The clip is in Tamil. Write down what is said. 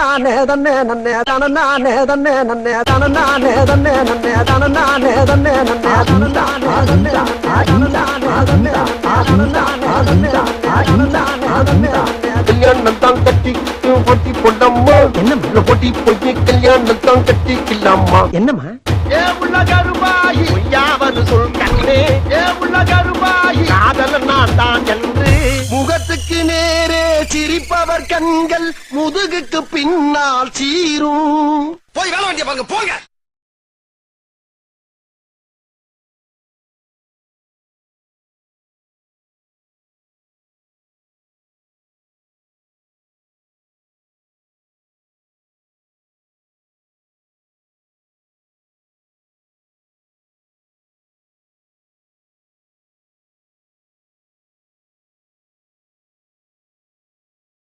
நானே தன்னே நன்னே தான நானே தன்னே நன்னே தான நானே தன்னே நன்னே தான நானே தன்னே நன்னே தான நானே தன்னே நானே தன்னே நானே தன்னே கல்யாணம் தான் கட்டிட்டு போட்டி போட்டம்மா என்ன போட்டி போய் கல்யாணம் தான் கட்டிக்கலாமா என்னம்மா? ஏ உலக ரூபாய் யாவது சொல் கண்ணே. ஏ உலக ரூபாய் காதல் அவர் கண்கள் முதுகுக்கு பின்னால் சீரும். போய் வேலை வண்டிய பாருங்க போங்க.